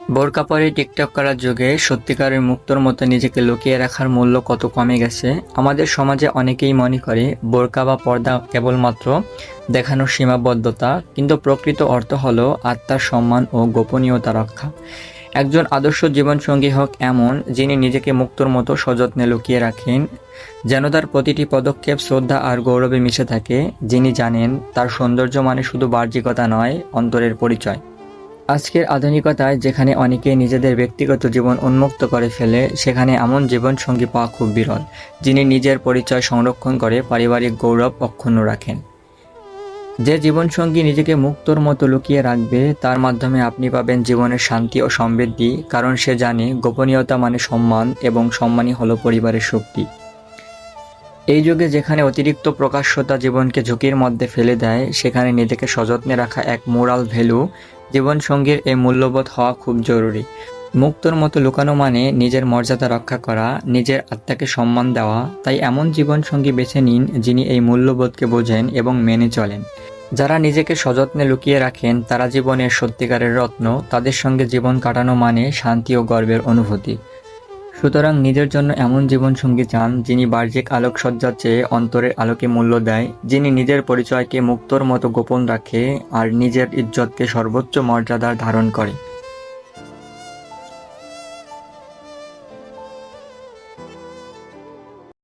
বোরকা পরে টিকটক করার যুগে সত্যিকারের মুক্তর মতো নিজেকে লুকিয়ে রাখার মূল্য কত কমে গেছে? আমাদের সমাজে অনেকেই মনে করে বোরকা বা পর্দা কেবলমাত্র দেখানোর সীমাবদ্ধতা, কিন্তু প্রকৃত অর্থ হলো আত্মার সম্মান ও গোপনীয়তা রক্ষা। একজন আদর্শ জীবনসঙ্গী হোক এমন, যিনি নিজেকে মুক্তর মতো সযত্নে লুকিয়ে রাখেন, যেন তার প্রতিটি পদক্ষেপ শ্রদ্ধা আর গৌরবে মিশে থাকে, যিনি জানেন তার সৌন্দর্য মানে শুধু বাহ্যিকতা নয়, অন্তরের পরিচয়। আজকের আধুনিকতায় যেখানে অনেকেই নিজেদের ব্যক্তিগত জীবন উন্মুক্ত করে ফেলে, সেখানে এমন জীবনসঙ্গী পাওয়া খুব বিরল, যিনি নিজের পরিচয় সংরক্ষণ করে পারিবারিক গৌরব অক্ষুণ্ণ রাখেন। যে জীবনসঙ্গী নিজেকে মুক্তর মতো লুকিয়ে রাখবে, তার মাধ্যমে আপনি পাবেন জীবনের শান্তি ও সমৃদ্ধি, কারণ সে জানে গোপনীয়তা মানে সম্মান এবং সম্মানই হলো পরিবারের শক্তি। এই যুগে যেখানে অতিরিক্ত প্রকাশ্যতা জীবনকে ঝুঁকির মধ্যে ফেলে দেয়, সেখানে নিজেকে সযত্নে রাখা এক মোরাল ভ্যালু জীবনসঙ্গীর এই মূল্যবোধ হওয়া খুব জরুরি। মুক্তর মতো লুকানো মানে নিজের মর্যাদা রক্ষা করা, নিজের আত্মাকে সম্মান দেওয়া, তাই এমন জীবনসঙ্গী বেছে নিন যিনি এই মূল্যবোধকে বোঝেন এবং মেনে চলেন। যারা নিজেকে সযত্নে লুকিয়ে রাখেন, তারা জীবনের সত্যিকারের রত্ন, তাদের সঙ্গে জীবন কাটানো মানে শান্তি ও গর্বের অনুভূতি। সুতরাং নিজের জন্য এমন জীবনসঙ্গী চান যিনি বাহ্যিক আলোকসজ্জার চেয়ে অন্তরের আলোকে মূল্য দেয়, যিনি নিজের পরিচয়কে মুক্তর মতো গোপন রাখে আর নিজের ইজ্জতকে সর্বোচ্চ মর্যাদার ধারণ করে।